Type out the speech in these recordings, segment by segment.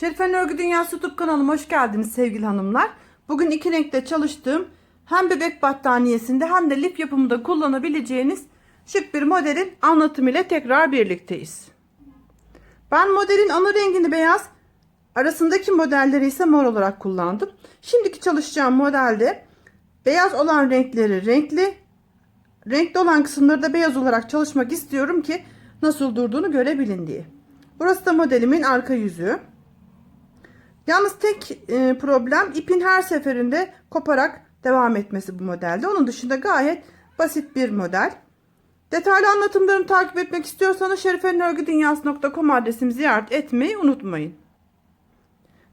Şerife'nin Örgü Dünyası YouTube kanalıma hoş geldiniz sevgili hanımlar. Bugün iki renkte çalıştığım hem bebek battaniyesinde hem de lif yapımında kullanabileceğiniz şık bir modelin anlatımı ile tekrar birlikteyiz. Ben modelin ana rengini beyaz, arasındaki modelleri ise mor olarak kullandım. Şimdiki çalışacağım modelde beyaz olan renkleri renkli, renkli olan kısımları da beyaz olarak çalışmak istiyorum ki nasıl durduğunu görebilin diye. Burası da modelimin arka yüzü. Yalnız tek e, problem ipin her seferinde koparak devam etmesi bu modelde. Onun dışında gayet basit bir model. Detaylı anlatımlarımı takip etmek istiyorsanız şerifenörgüdünyası.com adresimi ziyaret etmeyi unutmayın.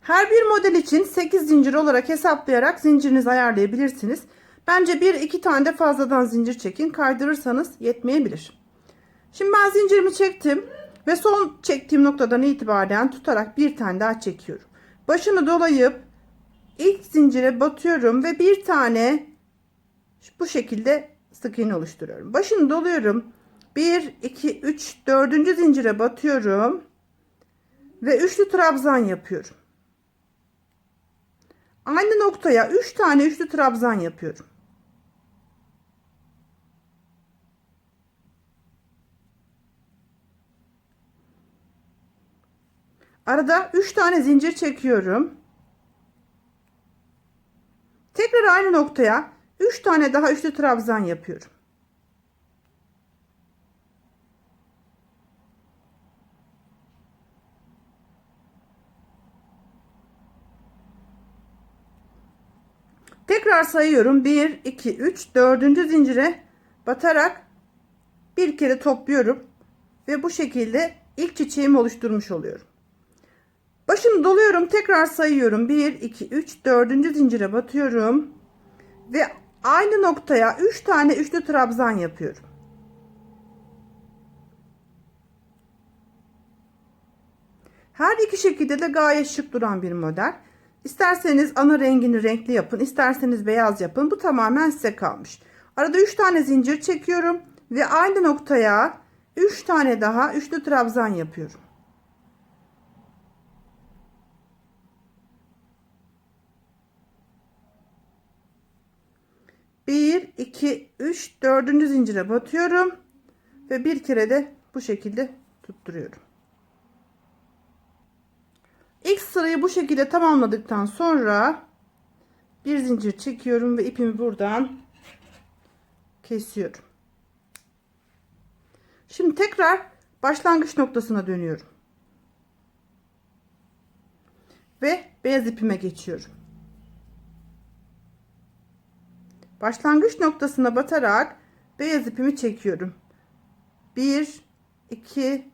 Her bir model için 8 zincir olarak hesaplayarak zincirinizi ayarlayabilirsiniz. Bence 1-2 tane de fazladan zincir çekin. Kaydırırsanız yetmeyebilir. Şimdi ben zincirimi çektim ve son çektiğim noktadan itibaren tutarak bir tane daha çekiyorum. Başını dolayıp ilk zincire batıyorum ve bir tane bu şekilde sık iğne oluşturuyorum. Başını doluyorum. 1 2 3 4. zincire batıyorum ve üçlü trabzan yapıyorum. Aynı noktaya 3 tane üçlü trabzan yapıyorum. Arada 3 tane zincir çekiyorum. Tekrar aynı noktaya 3 tane daha üçlü trabzan yapıyorum. Tekrar sayıyorum. 1 2 3 4. zincire batarak bir kere topluyorum ve bu şekilde ilk çiçeğimi oluşturmuş oluyorum. Başını doluyorum. Tekrar sayıyorum. 1, 2, 3, 4. zincire batıyorum. Ve aynı noktaya 3 tane üçlü trabzan yapıyorum. Her iki şekilde de gayet şık duran bir model. İsterseniz ana rengini renkli yapın. isterseniz beyaz yapın. Bu tamamen size kalmış. Arada 3 tane zincir çekiyorum. Ve aynı noktaya 3 tane daha üçlü trabzan yapıyorum. Bir, iki, üç, dördüncü zincire batıyorum. Ve bir kere de bu şekilde tutturuyorum. İlk sırayı bu şekilde tamamladıktan sonra bir zincir çekiyorum ve ipimi buradan kesiyorum. Şimdi tekrar başlangıç noktasına dönüyorum. Ve beyaz ipime geçiyorum. Başlangıç noktasına batarak beyaz ipimi çekiyorum. 1 2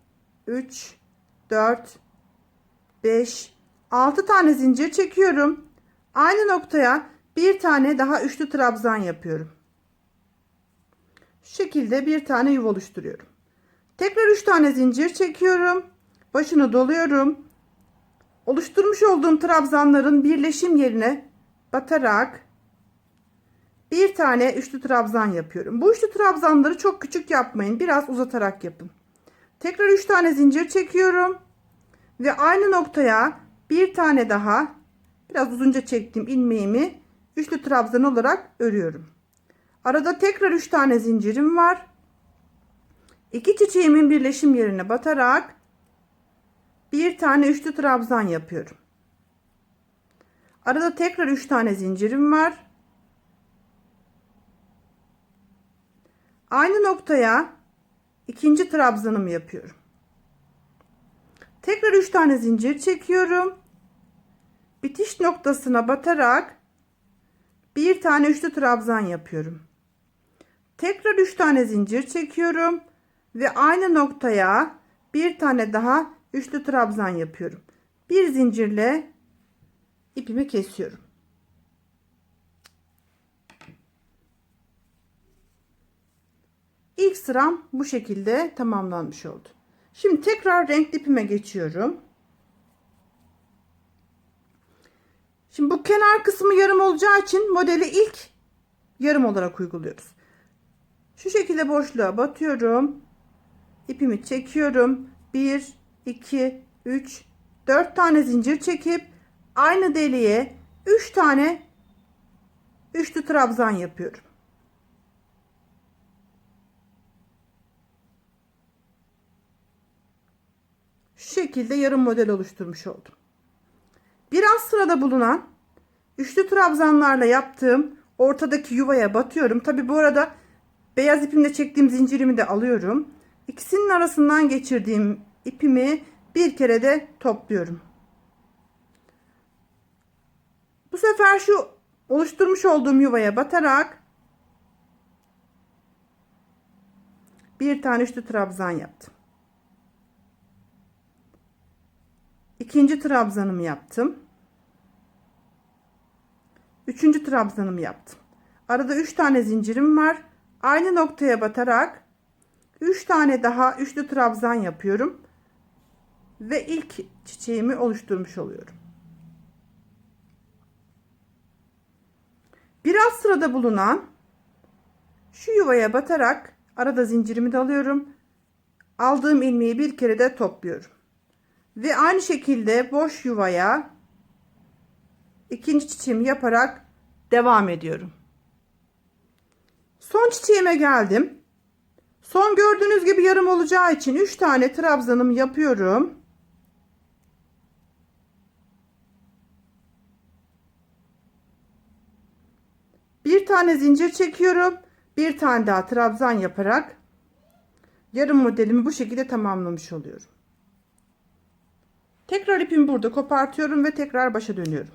3 4 5 6 tane zincir çekiyorum. Aynı noktaya bir tane daha üçlü trabzan yapıyorum. Şu şekilde bir tane yuva oluşturuyorum. Tekrar 3 tane zincir çekiyorum. Başını doluyorum. Oluşturmuş olduğum trabzanların birleşim yerine batarak bir tane üçlü trabzan yapıyorum. Bu üçlü trabzanları çok küçük yapmayın. Biraz uzatarak yapın. Tekrar 3 tane zincir çekiyorum. Ve aynı noktaya bir tane daha biraz uzunca çektiğim ilmeğimi üçlü trabzan olarak örüyorum. Arada tekrar 3 tane zincirim var. İki çiçeğimin birleşim yerine batarak bir tane üçlü trabzan yapıyorum. Arada tekrar 3 tane zincirim var. Aynı noktaya ikinci trabzanımı yapıyorum. Tekrar 3 tane zincir çekiyorum. Bitiş noktasına batarak bir tane üçlü trabzan yapıyorum. Tekrar 3 tane zincir çekiyorum ve aynı noktaya bir tane daha üçlü trabzan yapıyorum. Bir zincirle ipimi kesiyorum. İlk sıram bu şekilde tamamlanmış oldu. Şimdi tekrar renkli ipime geçiyorum. Şimdi bu kenar kısmı yarım olacağı için modeli ilk yarım olarak uyguluyoruz. Şu şekilde boşluğa batıyorum. İpimi çekiyorum. 1, 2, 3, 4 tane zincir çekip aynı deliğe 3 tane üçlü trabzan yapıyorum. Şu şekilde yarım model oluşturmuş oldum. Biraz sırada bulunan üçlü trabzanlarla yaptığım ortadaki yuvaya batıyorum. Tabi bu arada beyaz ipimle çektiğim zincirimi de alıyorum. İkisinin arasından geçirdiğim ipimi bir kere de topluyorum. Bu sefer şu oluşturmuş olduğum yuvaya batarak bir tane üçlü trabzan yaptım. İkinci trabzanımı yaptım. Üçüncü trabzanımı yaptım. Arada üç tane zincirim var. Aynı noktaya batarak üç tane daha üçlü trabzan yapıyorum. Ve ilk çiçeğimi oluşturmuş oluyorum. Biraz sırada bulunan şu yuvaya batarak arada zincirimi de alıyorum. Aldığım ilmeği bir kere de topluyorum. Ve aynı şekilde boş yuvaya ikinci çiçeğimi yaparak devam ediyorum. Son çiçeğime geldim. Son gördüğünüz gibi yarım olacağı için 3 tane trabzanım yapıyorum. Bir tane zincir çekiyorum. Bir tane daha trabzan yaparak yarım modelimi bu şekilde tamamlamış oluyorum. Tekrar ipimi burada kopartıyorum ve tekrar başa dönüyorum.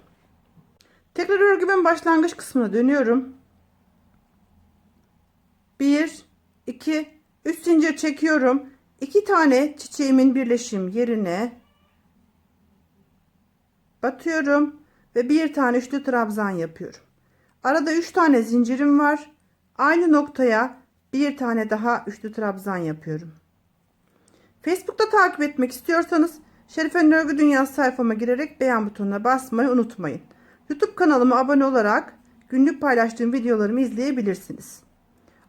Tekrar örgümün başlangıç kısmına dönüyorum. 1 2 3 zincir çekiyorum. 2 tane çiçeğimin birleşim yerine batıyorum ve bir tane üçlü trabzan yapıyorum. Arada 3 tane zincirim var. Aynı noktaya bir tane daha üçlü trabzan yapıyorum. Facebook'ta takip etmek istiyorsanız Şerife'nin Örgü Dünyası sayfama girerek beğen butonuna basmayı unutmayın. YouTube kanalıma abone olarak günlük paylaştığım videolarımı izleyebilirsiniz.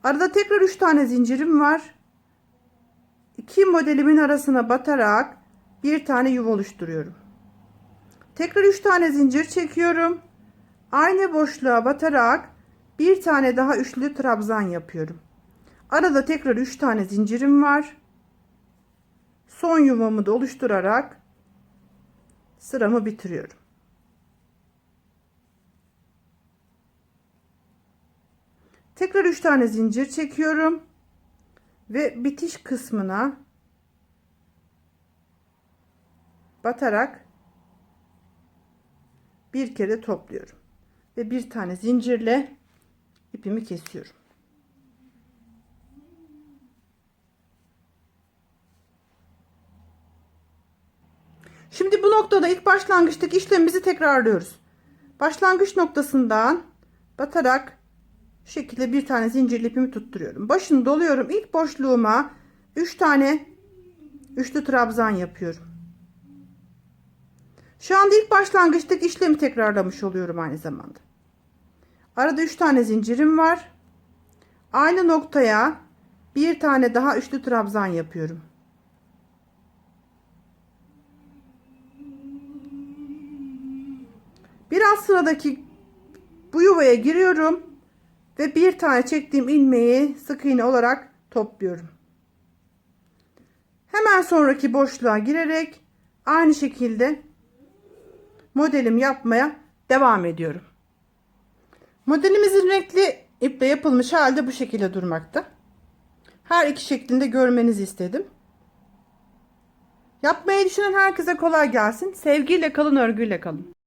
Arada tekrar 3 tane zincirim var. İki modelimin arasına batarak bir tane yuva oluşturuyorum. Tekrar 3 tane zincir çekiyorum. Aynı boşluğa batarak bir tane daha üçlü trabzan yapıyorum. Arada tekrar 3 tane zincirim var. Son yuvamı da oluşturarak sıramı bitiriyorum. Tekrar 3 tane zincir çekiyorum ve bitiş kısmına batarak bir kere topluyorum ve bir tane zincirle ipimi kesiyorum. Şimdi bu noktada ilk başlangıçtaki işlemimizi tekrarlıyoruz. Başlangıç noktasından batarak şu şekilde bir tane zincir ipimi tutturuyorum. Başını doluyorum. İlk boşluğuma 3 tane üçlü trabzan yapıyorum. Şu anda ilk başlangıçtaki işlemi tekrarlamış oluyorum aynı zamanda. Arada 3 tane zincirim var. Aynı noktaya bir tane daha üçlü trabzan yapıyorum. Biraz sıradaki bu yuvaya giriyorum ve bir tane çektiğim ilmeği sık iğne olarak topluyorum. Hemen sonraki boşluğa girerek aynı şekilde modelim yapmaya devam ediyorum. Modelimizin renkli iple yapılmış halde bu şekilde durmakta. Her iki şeklinde görmenizi istedim. Yapmayı düşünen herkese kolay gelsin. Sevgiyle kalın, örgüyle kalın.